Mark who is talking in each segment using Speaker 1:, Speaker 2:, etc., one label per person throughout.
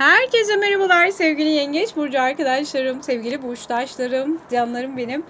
Speaker 1: Herkese merhabalar sevgili yengeç burcu arkadaşlarım, sevgili burçtaşlarım, canlarım benim.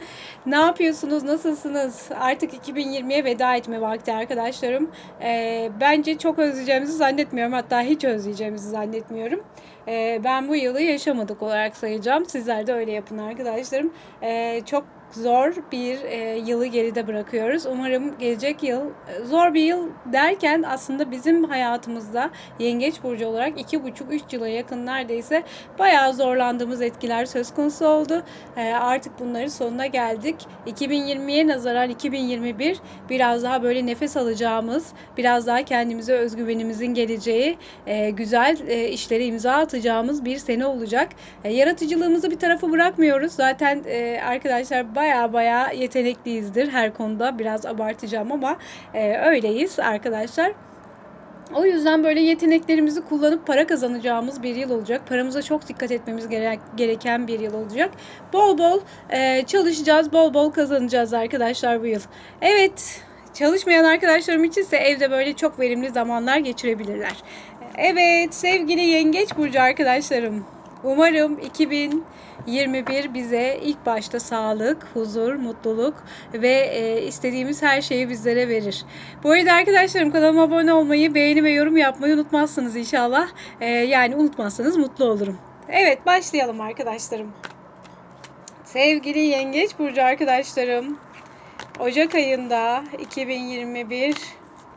Speaker 1: Ne yapıyorsunuz, nasılsınız? Artık 2020'ye veda etme vakti arkadaşlarım. Ee, bence çok özleyeceğimizi zannetmiyorum, hatta hiç özleyeceğimizi zannetmiyorum. Ee, ben bu yılı yaşamadık olarak sayacağım. Sizler de öyle yapın arkadaşlarım. Ee, çok zor bir e, yılı geride bırakıyoruz. Umarım gelecek yıl e, zor bir yıl derken aslında bizim hayatımızda Yengeç burcu olarak 2,5-3 yıla yakın neredeyse bayağı zorlandığımız etkiler söz konusu oldu. E, artık bunların sonuna geldik. 2020'ye nazaran 2021 biraz daha böyle nefes alacağımız, biraz daha kendimize özgüvenimizin geleceği, e, güzel e, işlere imza atacağımız bir sene olacak. E, yaratıcılığımızı bir tarafa bırakmıyoruz. Zaten e, arkadaşlar baya baya yetenekliyizdir her konuda. Biraz abartacağım ama e, öyleyiz arkadaşlar. O yüzden böyle yeteneklerimizi kullanıp para kazanacağımız bir yıl olacak. Paramıza çok dikkat etmemiz gereken bir yıl olacak. Bol bol e, çalışacağız, bol bol kazanacağız arkadaşlar bu yıl. Evet, çalışmayan arkadaşlarım içinse evde böyle çok verimli zamanlar geçirebilirler. Evet, sevgili Yengeç Burcu arkadaşlarım. Umarım 2021 bize ilk başta sağlık, huzur, mutluluk ve e, istediğimiz her şeyi bizlere verir. Bu arada arkadaşlarım kanalıma abone olmayı, beğeni ve yorum yapmayı unutmazsınız inşallah. E, yani unutmazsanız mutlu olurum. Evet başlayalım arkadaşlarım. Sevgili Yengeç Burcu arkadaşlarım. Ocak ayında 2021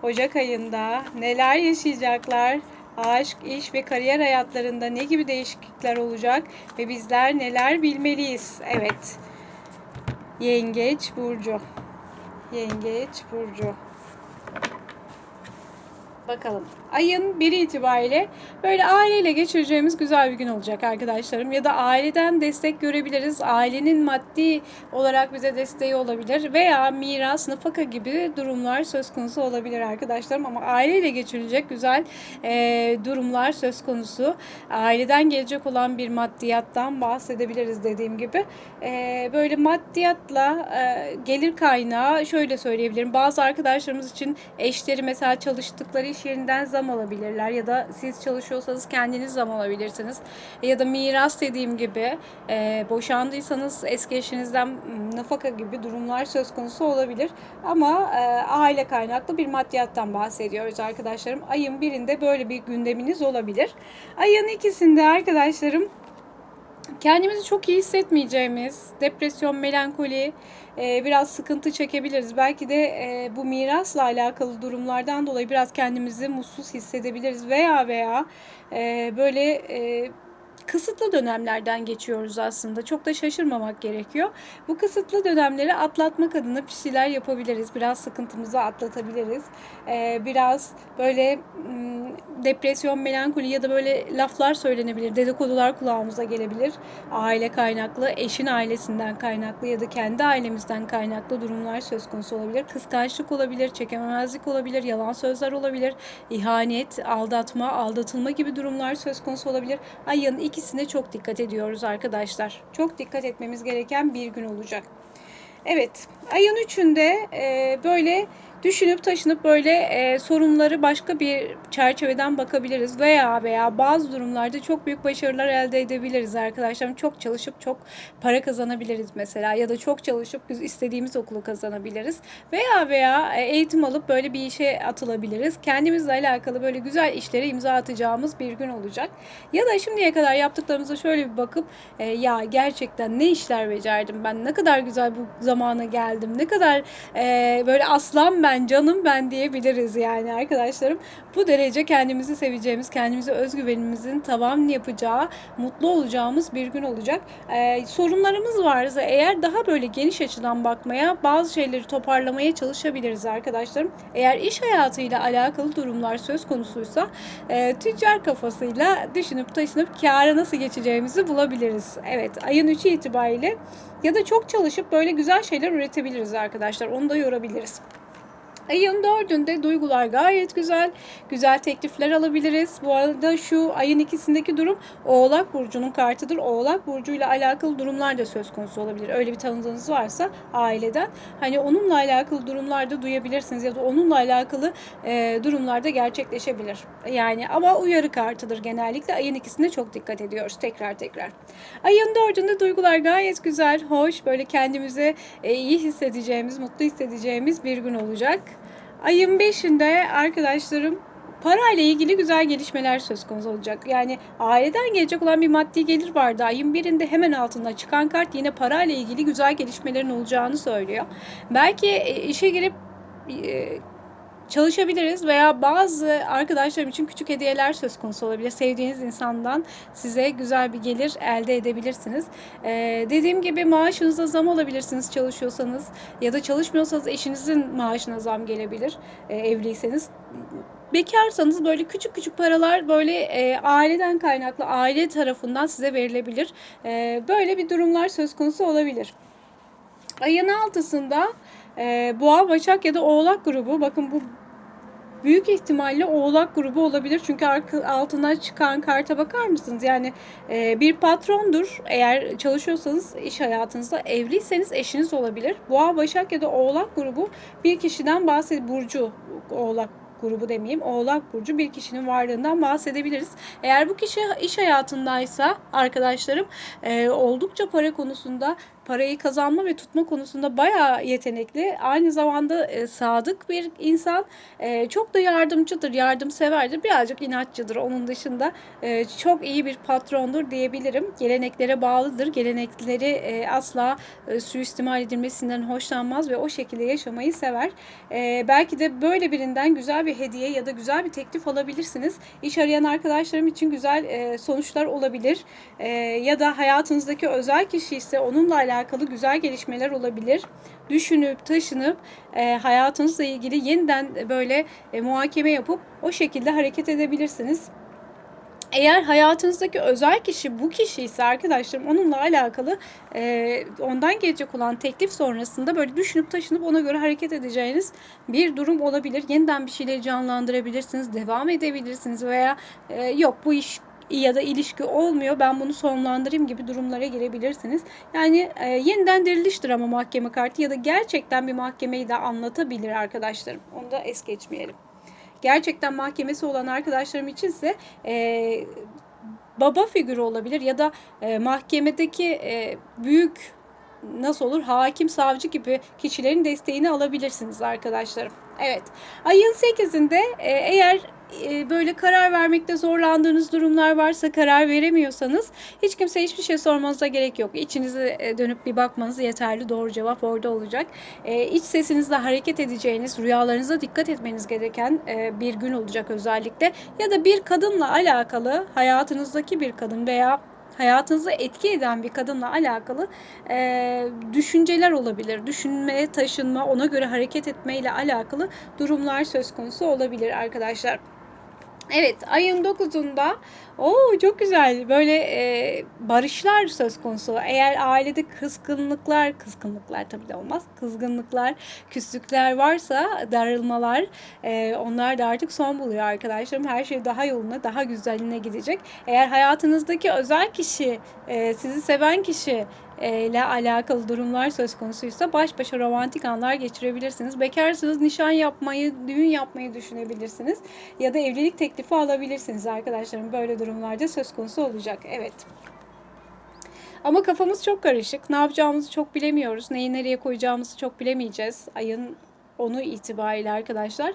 Speaker 1: Ocak ayında neler yaşayacaklar? Aşk, iş ve kariyer hayatlarında ne gibi değişiklikler olacak ve bizler neler bilmeliyiz? Evet. Yengeç burcu. Yengeç burcu. Bakalım. Ayın biri itibariyle böyle aileyle geçireceğimiz güzel bir gün olacak arkadaşlarım. Ya da aileden destek görebiliriz. Ailenin maddi olarak bize desteği olabilir. Veya miras, nafaka gibi durumlar söz konusu olabilir arkadaşlarım. Ama aileyle geçirilecek güzel e, durumlar söz konusu. Aileden gelecek olan bir maddiyattan bahsedebiliriz dediğim gibi. E, böyle maddiyatla e, gelir kaynağı şöyle söyleyebilirim. Bazı arkadaşlarımız için eşleri mesela çalıştıkları iş yerinden zam alabilirler ya da siz çalışıyorsanız kendiniz zam alabilirsiniz. Ya da miras dediğim gibi e, boşandıysanız eski eşinizden nafaka gibi durumlar söz konusu olabilir. Ama e, aile kaynaklı bir maddiyattan bahsediyoruz arkadaşlarım. Ayın birinde böyle bir gündeminiz olabilir. Ayın ikisinde arkadaşlarım kendimizi çok iyi hissetmeyeceğimiz, depresyon, melankoli, e, biraz sıkıntı çekebiliriz. Belki de e, bu mirasla alakalı durumlardan dolayı biraz kendimizi mutsuz hissedebiliriz veya veya e, böyle kısıtlı dönemlerden geçiyoruz aslında. Çok da şaşırmamak gerekiyor. Bu kısıtlı dönemleri atlatmak adına bir şeyler yapabiliriz. Biraz sıkıntımızı atlatabiliriz. Ee, biraz böyle depresyon, melankoli ya da böyle laflar söylenebilir. Dedikodular kulağımıza gelebilir. Aile kaynaklı, eşin ailesinden kaynaklı ya da kendi ailemizden kaynaklı durumlar söz konusu olabilir. Kıskançlık olabilir, çekememezlik olabilir, yalan sözler olabilir, ihanet, aldatma, aldatılma gibi durumlar söz konusu olabilir. Ayın ikisine çok dikkat ediyoruz arkadaşlar. Çok dikkat etmemiz gereken bir gün olacak. Evet, ayın üçünde e, böyle düşünüp taşınıp böyle e, sorunları başka bir çerçeveden bakabiliriz veya veya bazı durumlarda çok büyük başarılar elde edebiliriz arkadaşlar. Çok çalışıp çok para kazanabiliriz mesela ya da çok çalışıp istediğimiz okulu kazanabiliriz veya veya e, eğitim alıp böyle bir işe atılabiliriz. Kendimizle alakalı böyle güzel işlere imza atacağımız bir gün olacak. Ya da şimdiye kadar yaptıklarımıza şöyle bir bakıp e, ya gerçekten ne işler becerdim ben ne kadar güzel bu zamana geldim ne kadar e, böyle aslan ben ben, canım ben diyebiliriz yani arkadaşlarım. Bu derece kendimizi seveceğimiz, kendimize özgüvenimizin tavan yapacağı, mutlu olacağımız bir gün olacak. Ee, sorunlarımız varsa eğer daha böyle geniş açıdan bakmaya, bazı şeyleri toparlamaya çalışabiliriz arkadaşlarım. Eğer iş hayatıyla alakalı durumlar söz konusuysa e, tüccar kafasıyla düşünüp taşınıp kâra nasıl geçeceğimizi bulabiliriz. Evet ayın 3'ü itibariyle ya da çok çalışıp böyle güzel şeyler üretebiliriz arkadaşlar. Onu da yorabiliriz. Ayın dördünde duygular gayet güzel. Güzel teklifler alabiliriz. Bu arada şu ayın ikisindeki durum Oğlak Burcu'nun kartıdır. Oğlak Burcu'yla alakalı durumlar da söz konusu olabilir. Öyle bir tanıdığınız varsa aileden. Hani onunla alakalı durumlarda duyabilirsiniz ya da onunla alakalı e, durumlarda gerçekleşebilir. Yani ama uyarı kartıdır genellikle. Ayın ikisinde çok dikkat ediyoruz tekrar tekrar. Ayın dördünde duygular gayet güzel, hoş. Böyle kendimizi e, iyi hissedeceğimiz, mutlu hissedeceğimiz bir gün olacak. Ayın 5'inde arkadaşlarım parayla ilgili güzel gelişmeler söz konusu olacak. Yani aileden gelecek olan bir maddi gelir vardı. Ayın birinde hemen altında çıkan kart yine parayla ilgili güzel gelişmelerin olacağını söylüyor. Belki e, işe girip e, çalışabiliriz veya bazı arkadaşlarım için küçük hediyeler söz konusu olabilir. Sevdiğiniz insandan size güzel bir gelir elde edebilirsiniz. Ee, dediğim gibi maaşınıza zam alabilirsiniz çalışıyorsanız ya da çalışmıyorsanız eşinizin maaşına zam gelebilir e, evliyseniz. Bekarsanız böyle küçük küçük paralar böyle e, aileden kaynaklı aile tarafından size verilebilir. E, böyle bir durumlar söz konusu olabilir. Ayın altısında e, Boğa, Başak ya da Oğlak grubu. Bakın bu büyük ihtimalle Oğlak grubu olabilir. Çünkü arka, altından çıkan karta bakar mısınız? Yani e, bir patrondur. Eğer çalışıyorsanız iş hayatınızda evliyseniz eşiniz olabilir. Boğa, Başak ya da Oğlak grubu bir kişiden bahsediyor. Burcu Oğlak grubu demeyeyim. Oğlak burcu bir kişinin varlığından bahsedebiliriz. Eğer bu kişi iş hayatındaysa arkadaşlarım e, oldukça para konusunda parayı kazanma ve tutma konusunda bayağı yetenekli. Aynı zamanda e, sadık bir insan. E, çok da yardımcıdır, yardımseverdir. Birazcık inatçıdır. Onun dışında e, çok iyi bir patrondur diyebilirim. Geleneklere bağlıdır. Gelenekleri e, asla e, suistimal edilmesinden hoşlanmaz ve o şekilde yaşamayı sever. E, belki de böyle birinden güzel bir hediye ya da güzel bir teklif alabilirsiniz. İş arayan arkadaşlarım için güzel e, sonuçlar olabilir. E, ya da hayatınızdaki özel kişi ise onunla alakalı alakalı güzel gelişmeler olabilir. Düşünüp, taşınıp e, hayatınızla ilgili yeniden böyle e, muhakeme yapıp o şekilde hareket edebilirsiniz. Eğer hayatınızdaki özel kişi bu kişi ise arkadaşlarım onunla alakalı e, ondan gelecek olan teklif sonrasında böyle düşünüp taşınıp ona göre hareket edeceğiniz bir durum olabilir. Yeniden bir şeyleri canlandırabilirsiniz, devam edebilirsiniz veya e, yok bu iş ya da ilişki olmuyor ben bunu sonlandırayım gibi durumlara girebilirsiniz. Yani e, yeniden diriliştir ama mahkeme kartı ya da gerçekten bir mahkemeyi de anlatabilir arkadaşlarım. Onu da es geçmeyelim. Gerçekten mahkemesi olan arkadaşlarım içinse e, baba figürü olabilir ya da e, mahkemedeki e, büyük nasıl olur hakim savcı gibi kişilerin desteğini alabilirsiniz arkadaşlarım. Evet ayın 8'inde e, eğer e, böyle karar vermekte zorlandığınız durumlar varsa karar veremiyorsanız hiç kimse hiçbir şey sormanıza gerek yok. İçinize e, dönüp bir bakmanız yeterli. Doğru cevap orada olacak. İç sesinizle hareket edeceğiniz, rüyalarınıza dikkat etmeniz gereken bir gün olacak özellikle. Ya da bir kadınla alakalı hayatınızdaki bir kadın veya hayatınızı etki eden bir kadınla alakalı e, düşünceler olabilir. Düşünme, taşınma, ona göre hareket etme ile alakalı durumlar söz konusu olabilir arkadaşlar. Evet ayın 9'unda o çok güzel böyle e, barışlar söz konusu. Eğer ailede kızgınlıklar, kızgınlıklar tabii de olmaz. Kızgınlıklar, küslükler varsa darılmalar e, onlar da artık son buluyor arkadaşlarım. Her şey daha yoluna, daha güzeline gidecek. Eğer hayatınızdaki özel kişi, e, sizi seven kişi ile alakalı durumlar söz konusuysa baş başa romantik anlar geçirebilirsiniz. Bekarsınız nişan yapmayı, düğün yapmayı düşünebilirsiniz. Ya da evlilik teklifi alabilirsiniz arkadaşlarım. Böyle durumlarda söz konusu olacak. Evet. Ama kafamız çok karışık. Ne yapacağımızı çok bilemiyoruz. Neyi nereye koyacağımızı çok bilemeyeceğiz. Ayın onu itibariyle arkadaşlar.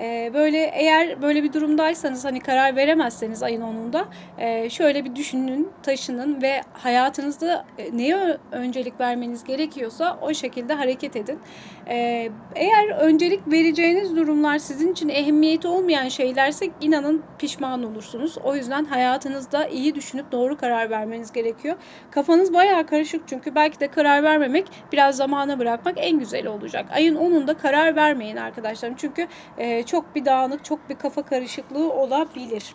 Speaker 1: Ee, böyle eğer böyle bir durumdaysanız hani karar veremezseniz ayın 10'unda e, şöyle bir düşünün, taşının ve hayatınızda e, neye öncelik vermeniz gerekiyorsa o şekilde hareket edin. Ee, eğer öncelik vereceğiniz durumlar sizin için ehemmiyeti olmayan şeylerse inanın pişman olursunuz. O yüzden hayatınızda iyi düşünüp doğru karar vermeniz gerekiyor. Kafanız bayağı karışık çünkü belki de karar vermemek biraz zamana bırakmak en güzeli olacak. Ayın 10'unda karar vermeyin arkadaşlarım. Çünkü e, çok bir dağınık, çok bir kafa karışıklığı olabilir.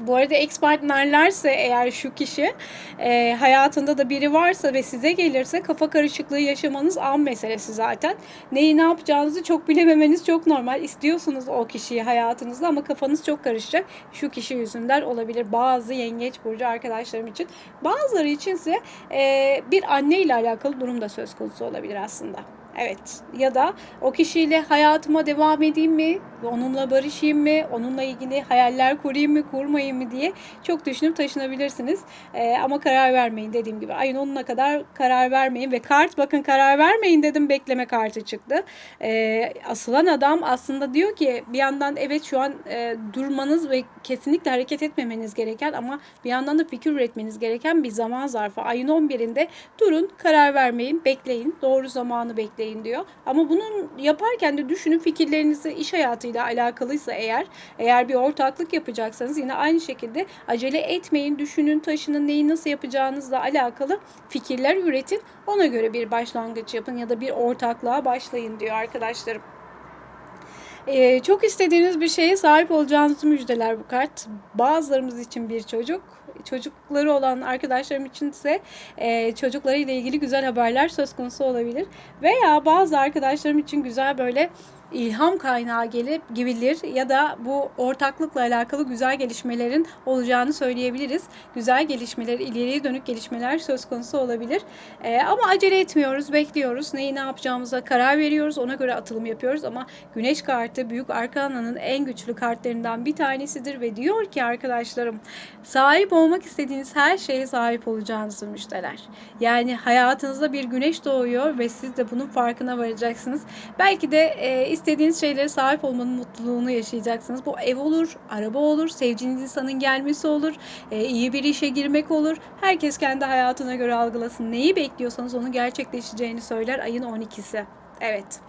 Speaker 1: Bu arada ex partnerlerse eğer şu kişi e, hayatında da biri varsa ve size gelirse kafa karışıklığı yaşamanız an meselesi zaten. Neyi ne yapacağınızı çok bilememeniz çok normal. İstiyorsunuz o kişiyi hayatınızda ama kafanız çok karışacak. Şu kişi yüzünden olabilir bazı yengeç burcu arkadaşlarım için. Bazıları içinse e, bir anne ile alakalı durum da söz konusu olabilir aslında. Evet ya da o kişiyle hayatıma devam edeyim mi? Onunla barışayım mı? Onunla ilgili hayaller kurayım mı? Kurmayayım mı diye çok düşünüp taşınabilirsiniz. Ee, ama karar vermeyin dediğim gibi. Ayın 10'una kadar karar vermeyin ve kart bakın karar vermeyin dedim bekleme kartı çıktı. Ee, asılan adam aslında diyor ki bir yandan evet şu an e, durmanız ve kesinlikle hareket etmemeniz gereken ama bir yandan da fikir üretmeniz gereken bir zaman zarfı. Ayın 11'inde durun karar vermeyin bekleyin doğru zamanı bekleyin diyor. Ama bunun yaparken de düşünün fikirlerinizi iş hayatıyla alakalıysa eğer eğer bir ortaklık yapacaksanız yine aynı şekilde acele etmeyin düşünün taşının neyi nasıl yapacağınızla alakalı fikirler üretin ona göre bir başlangıç yapın ya da bir ortaklığa başlayın diyor arkadaşlarım. Ee, çok istediğiniz bir şeye sahip olacağınızı müjdeler bu kart. Bazılarımız için bir çocuk, çocukları olan arkadaşlarım için ise e, çocuklarıyla ilgili güzel haberler söz konusu olabilir. Veya bazı arkadaşlarım için güzel böyle ilham kaynağı gelip gibilir ya da bu ortaklıkla alakalı güzel gelişmelerin olacağını söyleyebiliriz. Güzel gelişmeler, ileriye dönük gelişmeler söz konusu olabilir. Ee, ama acele etmiyoruz, bekliyoruz. Neyi ne yapacağımıza karar veriyoruz. Ona göre atılım yapıyoruz ama Güneş kartı Büyük Arkana'nın en güçlü kartlarından bir tanesidir ve diyor ki arkadaşlarım sahip olmak istediğiniz her şeye sahip olacağınızı müjdeler. Yani hayatınızda bir güneş doğuyor ve siz de bunun farkına varacaksınız. Belki de e, istediğiniz şeylere sahip olmanın mutluluğunu yaşayacaksınız. Bu ev olur, araba olur, sevdiğiniz insanın gelmesi olur, e, iyi bir işe girmek olur. Herkes kendi hayatına göre algılasın. Neyi bekliyorsanız onun gerçekleşeceğini söyler ayın 12'si. Evet.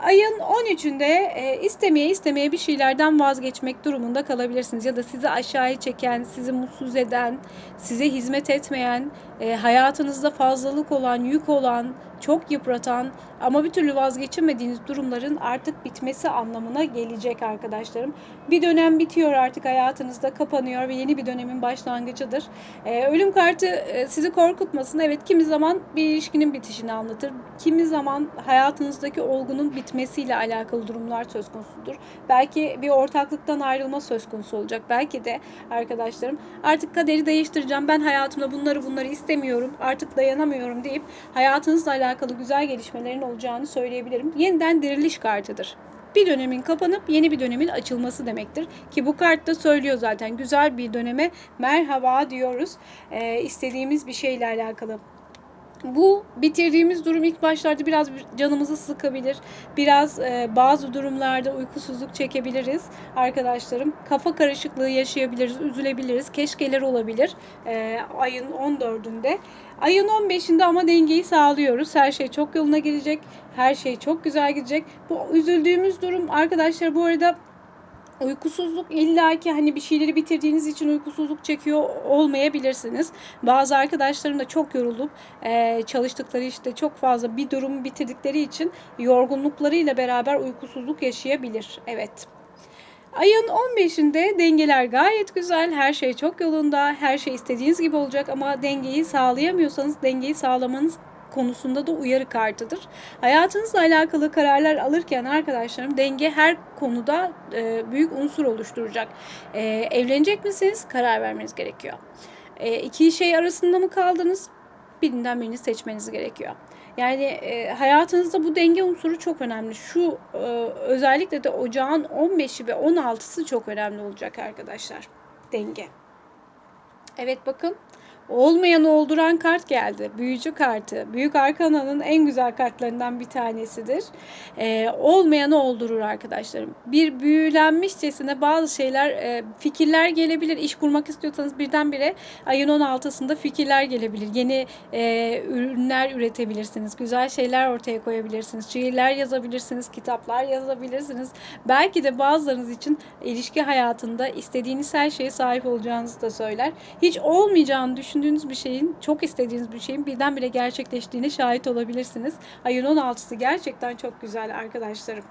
Speaker 1: Ayın 13'ünde e, istemeye istemeye bir şeylerden vazgeçmek durumunda kalabilirsiniz. Ya da sizi aşağıya çeken, sizi mutsuz eden, size hizmet etmeyen, e, hayatınızda fazlalık olan, yük olan, çok yıpratan ama bir türlü vazgeçemediğiniz durumların artık bitmesi anlamına gelecek arkadaşlarım. Bir dönem bitiyor artık hayatınızda kapanıyor ve yeni bir dönemin başlangıcıdır. Ee, ölüm kartı e, sizi korkutmasın. Evet kimi zaman bir ilişkinin bitişini anlatır. Kimi zaman hayatınızdaki olgunun bitmesiyle alakalı durumlar söz konusudur. Belki bir ortaklıktan ayrılma söz konusu olacak. Belki de arkadaşlarım artık kaderi değiştireceğim. Ben hayatımda bunları bunları istemiyorum. Artık dayanamıyorum deyip hayatınızla alakalı güzel gelişmelerin olacağını söyleyebilirim. Yeniden diriliş kartıdır bir dönemin kapanıp yeni bir dönemin açılması demektir. Ki bu kart da söylüyor zaten güzel bir döneme merhaba diyoruz. Ee, istediğimiz bir şeyle alakalı. Bu bitirdiğimiz durum ilk başlarda biraz canımızı sıkabilir. Biraz e, bazı durumlarda uykusuzluk çekebiliriz arkadaşlarım. Kafa karışıklığı yaşayabiliriz, üzülebiliriz. Keşkeler olabilir e, ayın 14'ünde. Ayın 15'inde ama dengeyi sağlıyoruz. Her şey çok yoluna girecek. Her şey çok güzel gidecek. Bu üzüldüğümüz durum arkadaşlar bu arada uykusuzluk illaki hani bir şeyleri bitirdiğiniz için uykusuzluk çekiyor olmayabilirsiniz. Bazı arkadaşlarım da çok yorulup çalıştıkları işte çok fazla bir durumu bitirdikleri için yorgunluklarıyla beraber uykusuzluk yaşayabilir. Evet. Ayın 15'inde dengeler gayet güzel, her şey çok yolunda, her şey istediğiniz gibi olacak ama dengeyi sağlayamıyorsanız dengeyi sağlamanız konusunda da uyarı kartıdır. Hayatınızla alakalı kararlar alırken arkadaşlarım denge her konuda e, büyük unsur oluşturacak. E, evlenecek misiniz? Karar vermeniz gerekiyor. E, iki şey arasında mı kaldınız? Birinden birini seçmeniz gerekiyor. Yani e, hayatınızda bu denge unsuru çok önemli. Şu e, özellikle de ocağın 15'i ve 16'sı çok önemli olacak arkadaşlar. Denge. Evet bakın olmayanı olduran kart geldi. Büyücü kartı. Büyük Arkana'nın en güzel kartlarından bir tanesidir. Ee, olmayanı oldurur arkadaşlarım. Bir büyülenmişçesine bazı şeyler, e, fikirler gelebilir. İş kurmak istiyorsanız birdenbire ayın 16'sında fikirler gelebilir. Yeni e, ürünler üretebilirsiniz. Güzel şeyler ortaya koyabilirsiniz. Şiirler yazabilirsiniz. Kitaplar yazabilirsiniz. Belki de bazılarınız için ilişki hayatında istediğiniz her şeye sahip olacağınızı da söyler. Hiç olmayacağını düşün düşündüğünüz bir şeyin, çok istediğiniz bir şeyin birdenbire gerçekleştiğine şahit olabilirsiniz. Ayın 16'sı gerçekten çok güzel arkadaşlarım.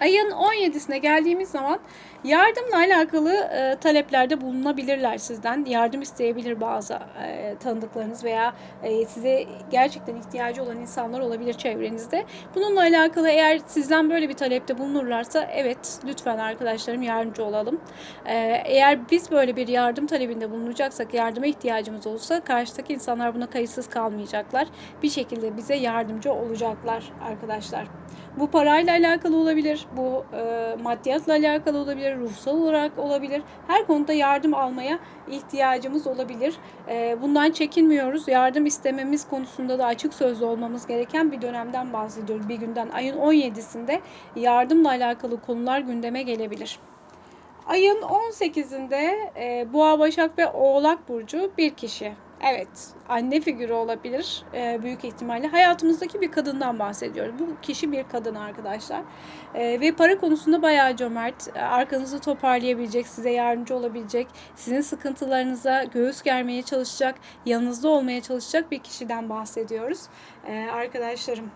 Speaker 1: Ayın 17'sine geldiğimiz zaman yardımla alakalı e, taleplerde bulunabilirler sizden. Yardım isteyebilir bazı e, tanıdıklarınız veya e, size gerçekten ihtiyacı olan insanlar olabilir çevrenizde. Bununla alakalı eğer sizden böyle bir talepte bulunurlarsa evet lütfen arkadaşlarım yardımcı olalım. E, eğer biz böyle bir yardım talebinde bulunacaksak, yardıma ihtiyacımız olursa karşıdaki insanlar buna kayıtsız kalmayacaklar. Bir şekilde bize yardımcı olacaklar arkadaşlar. Bu parayla alakalı olabilir, bu e, maddiyatla alakalı olabilir, ruhsal olarak olabilir. Her konuda yardım almaya ihtiyacımız olabilir. E, bundan çekinmiyoruz. Yardım istememiz konusunda da açık sözlü olmamız gereken bir dönemden bahsediyoruz. Bir günden ayın 17'sinde yardımla alakalı konular gündeme gelebilir. Ayın 18'inde e, Boğa, Başak ve Oğlak Burcu bir kişi. Evet, anne figürü olabilir e, büyük ihtimalle. Hayatımızdaki bir kadından bahsediyoruz. Bu kişi bir kadın arkadaşlar. E, ve para konusunda bayağı cömert. E, arkanızı toparlayabilecek, size yardımcı olabilecek, sizin sıkıntılarınıza göğüs germeye çalışacak, yanınızda olmaya çalışacak bir kişiden bahsediyoruz. E, arkadaşlarım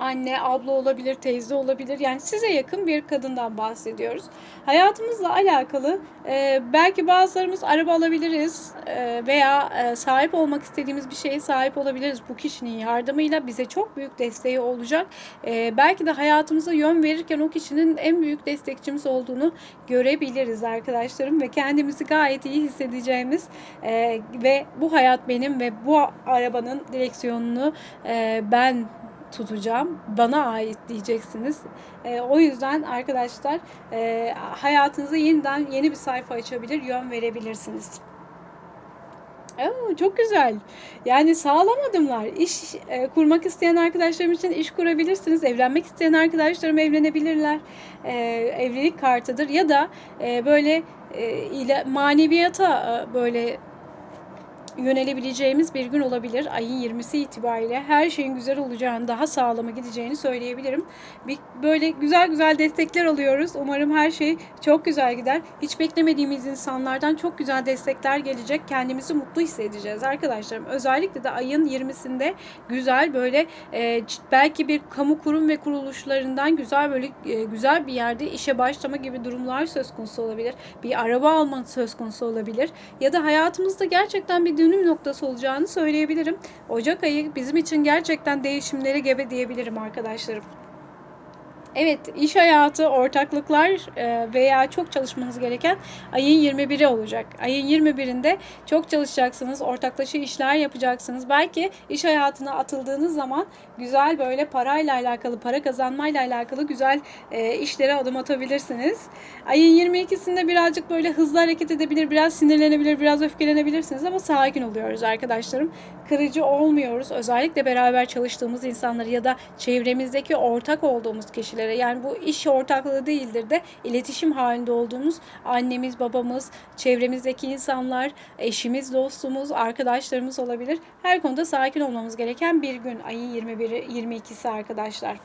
Speaker 1: anne, abla olabilir, teyze olabilir. Yani size yakın bir kadından bahsediyoruz. Hayatımızla alakalı e, belki bazılarımız araba alabiliriz e, veya e, sahip olmak istediğimiz bir şeye sahip olabiliriz. Bu kişinin yardımıyla bize çok büyük desteği olacak. E, belki de hayatımıza yön verirken o kişinin en büyük destekçimiz olduğunu görebiliriz arkadaşlarım ve kendimizi gayet iyi hissedeceğimiz e, ve bu hayat benim ve bu arabanın direksiyonunu e, ben tutacağım. Bana ait diyeceksiniz. E, o yüzden arkadaşlar e, hayatınıza yeniden yeni bir sayfa açabilir, yön verebilirsiniz. Oo, çok güzel. Yani sağlam adımlar. İş e, kurmak isteyen arkadaşlarım için iş kurabilirsiniz. Evlenmek isteyen arkadaşlarım evlenebilirler. E, evlilik kartıdır. Ya da e, böyle e, ile maneviyata e, böyle yönelebileceğimiz bir gün olabilir. Ayın 20'si itibariyle her şeyin güzel olacağını, daha sağlama gideceğini söyleyebilirim. Bir, böyle güzel güzel destekler alıyoruz. Umarım her şey çok güzel gider. Hiç beklemediğimiz insanlardan çok güzel destekler gelecek. Kendimizi mutlu hissedeceğiz arkadaşlarım. Özellikle de ayın 20'sinde güzel böyle e, belki bir kamu kurum ve kuruluşlarından güzel böyle e, güzel bir yerde işe başlama gibi durumlar söz konusu olabilir. Bir araba alma söz konusu olabilir. Ya da hayatımızda gerçekten bir dönüm noktası olacağını söyleyebilirim. Ocak ayı bizim için gerçekten değişimleri gebe diyebilirim arkadaşlarım. Evet, iş hayatı, ortaklıklar e, veya çok çalışmanız gereken ayın 21'i olacak. Ayın 21'inde çok çalışacaksınız, ortaklaşa işler yapacaksınız. Belki iş hayatına atıldığınız zaman güzel böyle parayla alakalı, para kazanmayla alakalı güzel e, işlere adım atabilirsiniz. Ayın 22'sinde birazcık böyle hızlı hareket edebilir, biraz sinirlenebilir, biraz öfkelenebilirsiniz ama sakin oluyoruz arkadaşlarım. Kırıcı olmuyoruz. Özellikle beraber çalıştığımız insanları ya da çevremizdeki ortak olduğumuz kişiler kişilere yani bu iş ortaklığı değildir de iletişim halinde olduğumuz annemiz, babamız, çevremizdeki insanlar, eşimiz, dostumuz, arkadaşlarımız olabilir. Her konuda sakin olmamız gereken bir gün ayın 21'i 22'si arkadaşlar.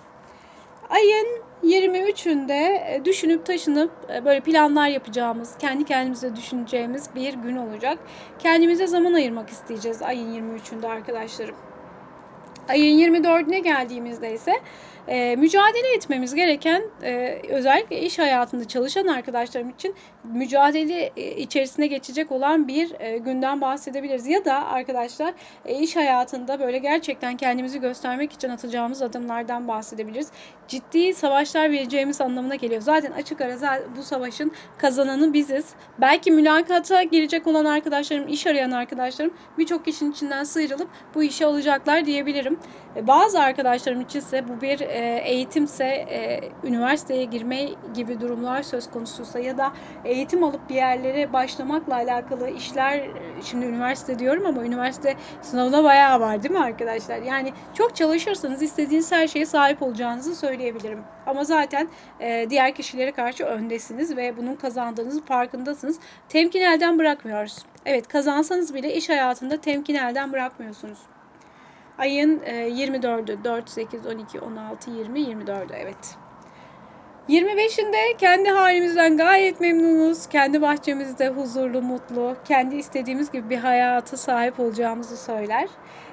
Speaker 1: Ayın 23'ünde e, düşünüp taşınıp e, böyle planlar yapacağımız, kendi kendimize düşüneceğimiz bir gün olacak. Kendimize zaman ayırmak isteyeceğiz ayın 23'ünde arkadaşlarım. Ayın 24'üne geldiğimizde ise e, mücadele etmemiz gereken e, özellikle iş hayatında çalışan arkadaşlarım için mücadele e, içerisine geçecek olan bir e, günden bahsedebiliriz. Ya da arkadaşlar e, iş hayatında böyle gerçekten kendimizi göstermek için atacağımız adımlardan bahsedebiliriz. Ciddi savaşlar vereceğimiz anlamına geliyor. Zaten açık ara bu savaşın kazananı biziz. Belki mülakata girecek olan arkadaşlarım, iş arayan arkadaşlarım birçok kişinin içinden sıyrılıp bu işi alacaklar diyebilirim. Bazı arkadaşlarım için ise bu bir eğitimse, üniversiteye girme gibi durumlar söz konusuysa ya da eğitim alıp bir yerlere başlamakla alakalı işler, şimdi üniversite diyorum ama üniversite sınavına bayağı var değil mi arkadaşlar? Yani çok çalışırsanız istediğiniz her şeye sahip olacağınızı söyleyebilirim. Ama zaten diğer kişilere karşı öndesiniz ve bunun kazandığınızın farkındasınız. Temkin elden bırakmıyoruz. Evet kazansanız bile iş hayatında temkin elden bırakmıyorsunuz. Ayın 24'ü 4, 8, 12, 16, 20, 24'ü evet. 25'inde kendi halimizden gayet memnunuz. Kendi bahçemizde huzurlu, mutlu, kendi istediğimiz gibi bir hayatı sahip olacağımızı söyler.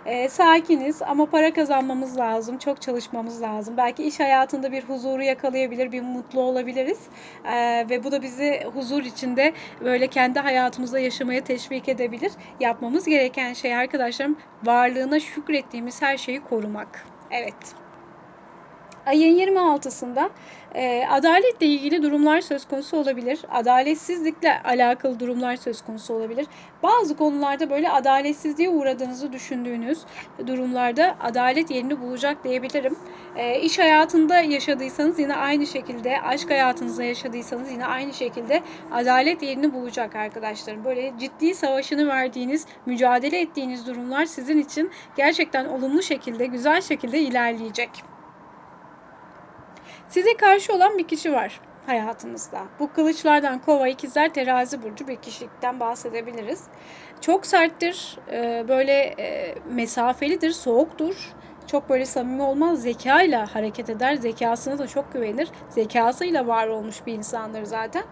Speaker 1: Ee, sakiniz ama para kazanmamız lazım, çok çalışmamız lazım. Belki iş hayatında bir huzuru yakalayabilir, bir mutlu olabiliriz. Ee, ve bu da bizi huzur içinde böyle kendi hayatımızda yaşamaya teşvik edebilir. Yapmamız gereken şey arkadaşlarım varlığına şükrettiğimiz her şeyi korumak. Evet. Ayın 26'sında e, adaletle ilgili durumlar söz konusu olabilir. Adaletsizlikle alakalı durumlar söz konusu olabilir. Bazı konularda böyle adaletsizliğe uğradığınızı düşündüğünüz durumlarda adalet yerini bulacak diyebilirim. E, iş hayatında yaşadıysanız yine aynı şekilde, aşk hayatınızda yaşadıysanız yine aynı şekilde adalet yerini bulacak arkadaşlarım. Böyle ciddi savaşını verdiğiniz, mücadele ettiğiniz durumlar sizin için gerçekten olumlu şekilde, güzel şekilde ilerleyecek. Size karşı olan bir kişi var hayatınızda. Bu kılıçlardan kova, ikizler, terazi burcu bir kişilikten bahsedebiliriz. Çok serttir, e, böyle e, mesafelidir, soğuktur. Çok böyle samimi olmaz, zekayla hareket eder, zekasına da çok güvenir. Zekasıyla var olmuş bir insandır zaten.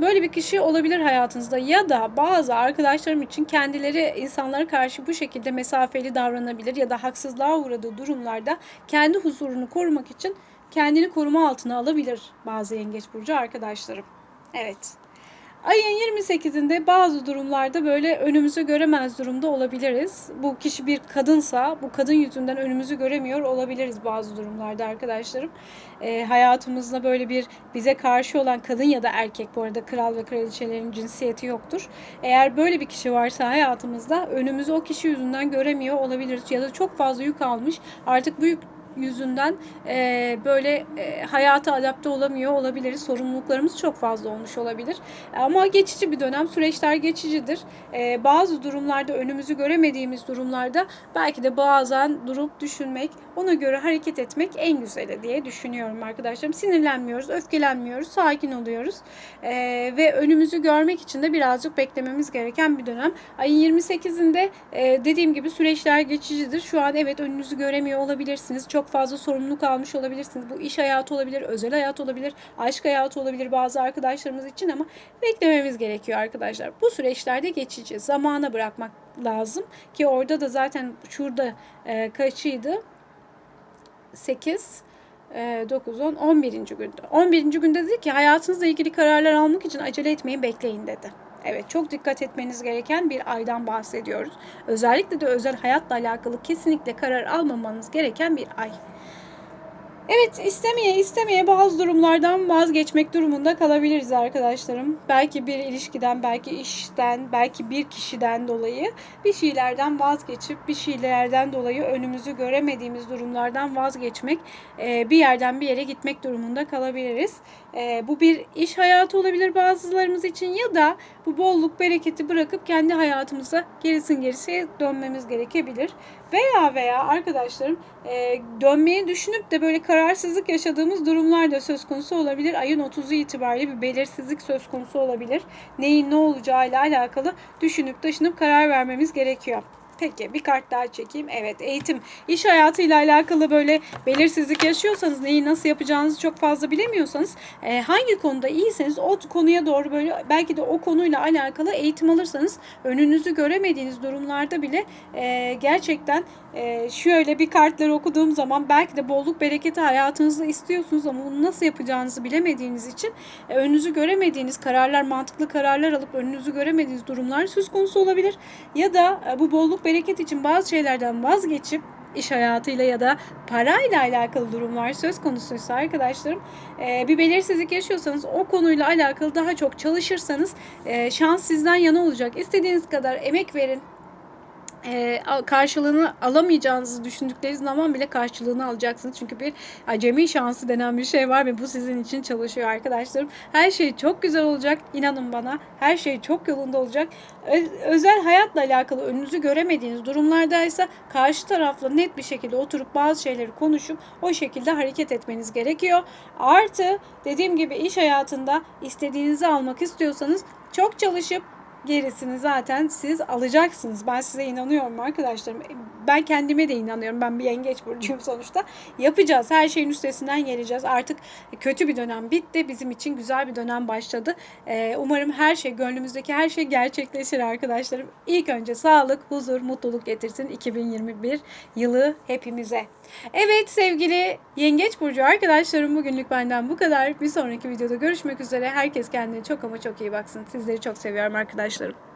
Speaker 1: Böyle bir kişi olabilir hayatınızda ya da bazı arkadaşlarım için kendileri insanlara karşı bu şekilde mesafeli davranabilir ya da haksızlığa uğradığı durumlarda kendi huzurunu korumak için kendini koruma altına alabilir bazı yengeç burcu arkadaşlarım. Evet. Ayın 28'inde bazı durumlarda böyle önümüzü göremez durumda olabiliriz. Bu kişi bir kadınsa bu kadın yüzünden önümüzü göremiyor olabiliriz bazı durumlarda arkadaşlarım. E, hayatımızda böyle bir bize karşı olan kadın ya da erkek bu arada kral ve kraliçelerin cinsiyeti yoktur. Eğer böyle bir kişi varsa hayatımızda önümüzü o kişi yüzünden göremiyor olabiliriz ya da çok fazla yük almış artık büyük yüzünden e, böyle e, hayata adapte olamıyor olabiliriz. Sorumluluklarımız çok fazla olmuş olabilir. Ama geçici bir dönem. Süreçler geçicidir. E, bazı durumlarda önümüzü göremediğimiz durumlarda belki de bazen durup düşünmek, ona göre hareket etmek en güzeli diye düşünüyorum arkadaşlarım. Sinirlenmiyoruz, öfkelenmiyoruz, sakin oluyoruz. E, ve önümüzü görmek için de birazcık beklememiz gereken bir dönem. Ayın 28'inde e, dediğim gibi süreçler geçicidir. Şu an evet önünüzü göremiyor olabilirsiniz. Çok fazla sorumluluk almış olabilirsiniz. Bu iş hayatı olabilir, özel hayat olabilir, aşk hayatı olabilir bazı arkadaşlarımız için ama beklememiz gerekiyor arkadaşlar. Bu süreçlerde geçici. Zamana bırakmak lazım ki orada da zaten şurada e, kaçıydı? 8 9, 10, 11. günde. 11. günde dedi ki hayatınızla ilgili kararlar almak için acele etmeyin bekleyin dedi. Evet çok dikkat etmeniz gereken bir aydan bahsediyoruz. Özellikle de özel hayatla alakalı kesinlikle karar almamanız gereken bir ay. Evet istemeye istemeye bazı durumlardan vazgeçmek durumunda kalabiliriz arkadaşlarım. Belki bir ilişkiden, belki işten, belki bir kişiden dolayı bir şeylerden vazgeçip bir şeylerden dolayı önümüzü göremediğimiz durumlardan vazgeçmek, bir yerden bir yere gitmek durumunda kalabiliriz. Bu bir iş hayatı olabilir bazılarımız için ya da bu bolluk bereketi bırakıp kendi hayatımıza gerisin gerisi dönmemiz gerekebilir. Veya veya arkadaşlarım dönmeyi düşünüp de böyle kararsızlık yaşadığımız durumlar da söz konusu olabilir. Ayın 30'u itibariyle bir belirsizlik söz konusu olabilir. Neyin ne olacağıyla alakalı düşünüp taşınıp karar vermemiz gerekiyor. Peki bir kart daha çekeyim. Evet eğitim, iş hayatıyla alakalı böyle belirsizlik yaşıyorsanız neyi nasıl yapacağınızı çok fazla bilemiyorsanız e, hangi konuda iyiyseniz o konuya doğru böyle belki de o konuyla alakalı eğitim alırsanız önünüzü göremediğiniz durumlarda bile e, gerçekten e, şöyle bir kartları okuduğum zaman belki de bolluk bereketi hayatınızda istiyorsunuz ama bunu nasıl yapacağınızı bilemediğiniz için e, önünüzü göremediğiniz kararlar, mantıklı kararlar alıp önünüzü göremediğiniz durumlar söz konusu olabilir. Ya da e, bu bolluk bereket için bazı şeylerden vazgeçip iş hayatıyla ya da parayla alakalı durumlar söz konusuysa arkadaşlarım e, bir belirsizlik yaşıyorsanız o konuyla alakalı daha çok çalışırsanız e, şans sizden yana olacak. İstediğiniz kadar emek verin, e, karşılığını alamayacağınızı düşündükleri zaman bile karşılığını alacaksınız. Çünkü bir acemi şansı denen bir şey var ve bu sizin için çalışıyor arkadaşlarım. Her şey çok güzel olacak. inanın bana. Her şey çok yolunda olacak. Özel hayatla alakalı önünüzü göremediğiniz durumlardaysa karşı tarafla net bir şekilde oturup bazı şeyleri konuşup o şekilde hareket etmeniz gerekiyor. Artı dediğim gibi iş hayatında istediğinizi almak istiyorsanız çok çalışıp gerisini zaten siz alacaksınız. Ben size inanıyorum arkadaşlarım. Ben kendime de inanıyorum. Ben bir yengeç burcuyum sonuçta. Yapacağız. Her şeyin üstesinden geleceğiz. Artık kötü bir dönem bitti. Bizim için güzel bir dönem başladı. Ee, umarım her şey, gönlümüzdeki her şey gerçekleşir arkadaşlarım. İlk önce sağlık, huzur, mutluluk getirsin 2021 yılı hepimize. Evet sevgili Yengeç Burcu arkadaşlarım bugünlük benden bu kadar. Bir sonraki videoda görüşmek üzere. Herkes kendine çok ama çok iyi baksın. Sizleri çok seviyorum arkadaşlarım.